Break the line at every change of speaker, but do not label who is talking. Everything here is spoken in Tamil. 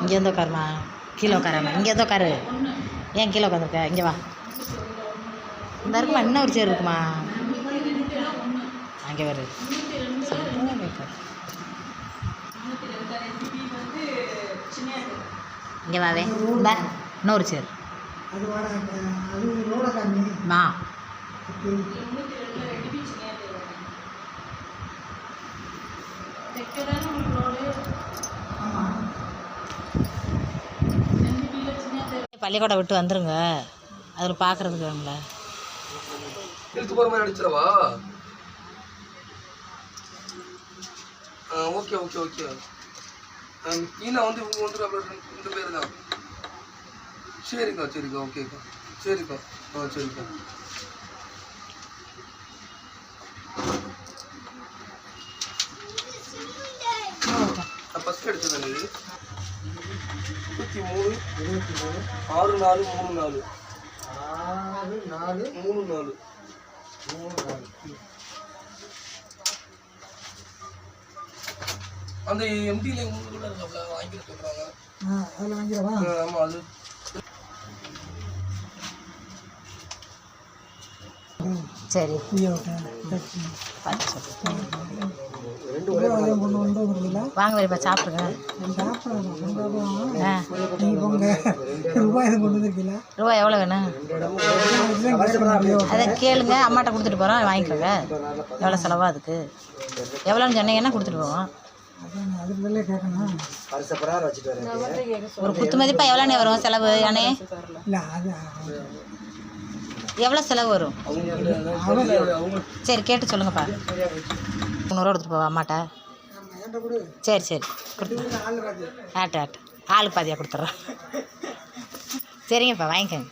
இங்கே வந்து உட்காருமா? கீழே உட்காராம. இங்கே வந்து உட்காரு. ஏன் கீழே உட்காந்துருக்க இங்கே வா. இந்த இருக்குமா இன்னும் ஒரு சேர் இருக்குமா? அங்கே வரு இங்கே வாவே இந்த இன்னொரு சேர். மா
ஆமாம்
பள்ளிக்கூடம் விட்டு வந்துருங்க. அதில் பார்க்குறதுக்கு வேணும்ல.
இழுத்து போகிற மாதிரி அடிச்சிடவா ஆ ஓகே ஓகே ஓகே ஈனா வந்து இவங்க வந்து ரெண்டு பேர் தான் சரிக்கா சரிக்கா ஓகேக்கா சரிக்கா. ஆ சரிக்கா. ஃபஸ்ட் எடுத்தது இது இருபத்தி மூணு
இருபத்தி மூணு
ஆறு நாலு மூணு நாலு.
ஆறு நாலு
மூணு நாலு
மூணு நாலு.
அந்த எம்டியில் உங்களுக்குள்ள இருக்காப்ல வாங்கிட்டு சொல்கிறாங்க
அதில் வாங்கிடவா?
ஆமாம் அது.
சரி
ரெண்டு
வாங்க வரப்பா சாப்பிடுங்க.
ரூபாய்
எவ்வளோ வேணும்? அதை கேளுங்க. அம்மாட்ட கொடுத்துட்டு போகிறோம் வாங்கிக்கோங்க. எவ்வளோ செலவா அதுக்கு? எவ்வளோன்னு சொன்னீங்கன்னா கொடுத்துட்டு போவோம்? ஒரு குத்து மதிப்பாக எவ்வளோண்ணே வரும் செலவு அண்ணே?
இல்லை அது
எவ்வளோ செலவு வரும்? சரி கேட்டு சொல்லுங்கப்பா. முந்நூறுவா கொடுத்துட்டு போவா அம்மாட்ட. சரி சரி. ஆட்டு ஆட்டு. ஆளுக்கு பாதியாக கொடுத்துட்றேன். சரிங்கப்பா வாங்கிக்கோங்க.